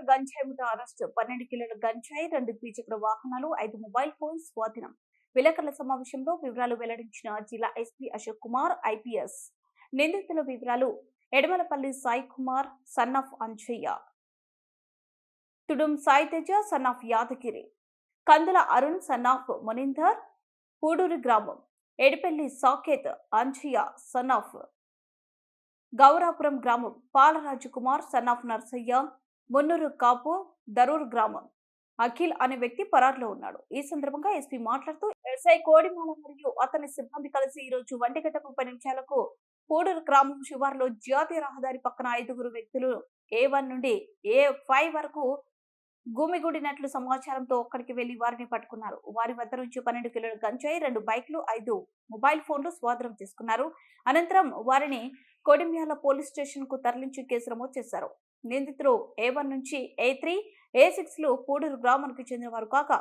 గంజాయి ముఠా అరెస్ట్ పన్నెండు కిలోల గంజాయి రెండు ద్విచక్ర వాహనాలు ఐదు మొబైల్ ఫోన్స్ స్వాధీనం. విలేకరుల సమావేశంలో వివరాలు వెల్లడించిన జిల్లా ఎస్పీ అశోక్ కుమార్ ఐపీఎస్. నిందితుల వివరాలు Edamalapalli Sai Kumar son of Anjaiah. Tudum Sai Teja son of Yadagiri. Kandula Arun son of Munindar. Pudur గ్రామం. Edipelli Saketh Anjaiah son of. గౌరాపురం గ్రామం. Palaraju Kumar son of Narsaiah. మున్నూరు కాపు దరూర్ గ్రామం. అఖిల్ అనే వ్యక్తి పరారులో ఉన్నాడు. ఈ సందర్భంగా ఎస్పీ మాట్లాడుతూ ఎస్ఐ కోడిమాల మరియు అతని సిబ్బంది కలిసి ఈ రోజు ఒంటి గంట ముప్పై నిమిషాలకు పూడూరు గ్రామం శివార్లో జాతీయ రహదారి పక్కన ఐదుగురు వ్యక్తులు ఏ వన్ నుండి ఏ ఫైవ్ వరకు గుమిగూడినట్లు సమాచారంతో అక్కడికి వెళ్ళి వారిని పట్టుకున్నారు. వారి వద్ద నుంచి పన్నెండు కిలోల గంజాయి రెండు బైక్లు ఐదు మొబైల్ ఫోన్లు స్వాధీనం చేసుకున్నారు. అనంతరం వారిని కొడిమ్యాల పోలీస్ స్టేషన్కు తరలించి కేసు నమోదు చేశారు. నిందితులు ఏ వన్ నుంచి ఏ త్రీ ఏ సిక్స్లు పూడూరు గ్రామానికి చెందినవారు కాక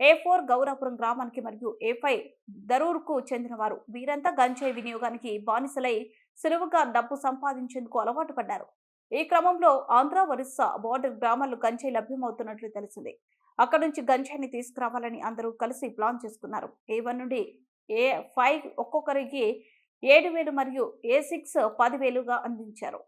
ఏ ఫోర్ గౌరాపురం గ్రామానికి మరియు ఏ ఫైవ్ దరూర్కు చెందినవారు. వీరంతా గంజాయి వినియోగానికి బానిసలై సులువుగా డబ్బు సంపాదించేందుకు అలవాటు పడ్డారు. ఈ క్రమంలో ఆంధ్ర ఒరిస్సా బోర్డర్ గ్రామాల్లో గంజాయి లభ్యమవుతున్నట్లు తెలిసింది అక్కడ నుంచి గంజాయిని తీసుకురావాలని అందరూ కలిసి ప్లాన్ చేసుకున్నారు. ఏ వన్ నుండి ఏ ఫైవ్ ఒక్కొక్కరికి ఏడు వేలు మరియు ఏ సిక్స్ పదివేలుగా అందించారు.